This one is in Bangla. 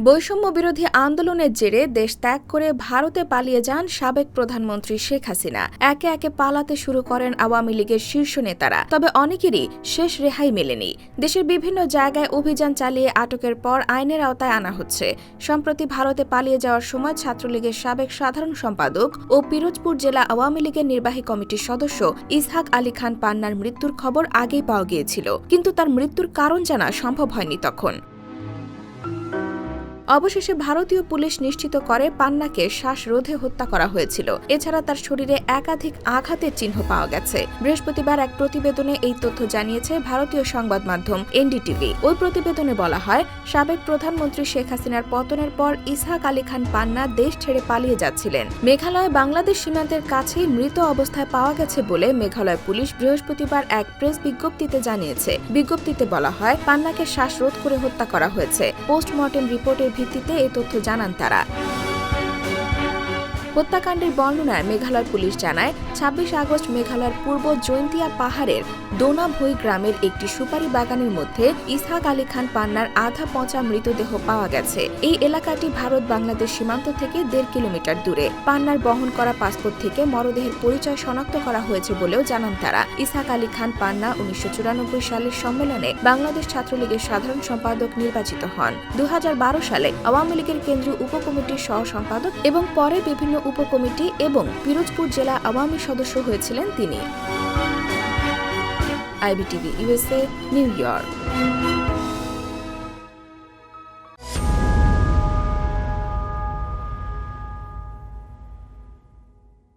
বৈষম্য বিরোধী আন্দোলনের জেরে দেশ ত্যাগ করে ভারতে পালিয়ে যান সাবেক প্রধানমন্ত্রী শেখ হাসিনা। একে একে পালাতে শুরু করেন আওয়ামী লীগের শীর্ষ নেতারা। তবে অনেকেরই শেষ রেহাই মেলেনি। দেশের বিভিন্ন জায়গায় অভিযান চালিয়ে আটকের পর আইনের আওতায় আনা হচ্ছে। সম্প্রতি ভারতে পালিয়ে যাওয়ার সময় ছাত্রলীগের সাবেক সাধারণ সম্পাদক ও পিরোজপুর জেলা আওয়ামী লীগের নির্বাহী কমিটির সদস্য ইসহাক আলী খান পান্নার মৃত্যুর খবর আগেই পাওয়া গিয়েছিল। কিন্তু তার মৃত্যুর কারণ জানা সম্ভব হয়নি তখন। অবশেষে ভারতীয় পুলিশ নিশ্চিত করে পান্নাকে শ্বাসরোধে হত্যা করা হয়েছিল। এছাড়া তার শরীরে একাধিক আঘাতের চিহ্ন পাওয়া গেছে। বৃহস্পতিবার এক প্রতিবেদনে এই তথ্য জানিয়েছে ভারতীয় সংবাদ মাধ্যম এনডিটিভি। ওই প্রতিবেদনে বলা হয়, সাবেক প্রধানমন্ত্রী শেখ হাসিনার পতনের পর ইসহাক আলী খান পান্না দেশ ছেড়ে পালিয়ে যাচ্ছিলেন। মেঘালয় বাংলাদেশ সীমান্তের কাছেই মৃত অবস্থায় পাওয়া গেছে বলে মেঘালয় পুলিশ বৃহস্পতিবার এক প্রেস বিজ্ঞপ্তিতে জানিয়েছে। বিজ্ঞপ্তিতে বলা হয়, পান্নাকে শ্বাসরোধ করে হত্যা করা হয়েছে। পোস্টমর্টেম রিপোর্টের ভিত্তিতে এই তথ্য জানান তারা হত্যাকাণ্ডের বর্ণনায় মেঘালয় পুলিশ জানায়, ছাব্বিশ আগস্ট মেঘালয়ের পূর্ব জৈন্তিয়া পাহাড়ের দোনাভই গ্রামের একটি সুপারি বাগানের মধ্যে ইসহাক আলী খান পান্নার আধা পচা মৃতদেহ পাওয়া গেছে। এই এলাকাটি ভারত বাংলাদেশ সীমান্ত থেকে দেড় কিলোমিটার দূরে। পান্নার বহন করা পাসপোর্ট থেকে মরদেহের পরিচয় শনাক্ত করা হয়েছে বলেও জানান তারা। ইসহাক আলী খান পান্না উনিশশো চুরানব্বই সালের সম্মেলনে বাংলাদেশ ছাত্রলীগের সাধারণ সম্পাদক নির্বাচিত হন। দু হাজার বারো সালে আওয়ামী লীগের কেন্দ্রীয় উপকমিটির সহ সম্পাদক এবং পরে বিভিন্ন উপকমিটি এবং পিরোজপুর জেলা আওয়ামী সদস্য হয়েছিলেন তিনি। IBTV USA New York.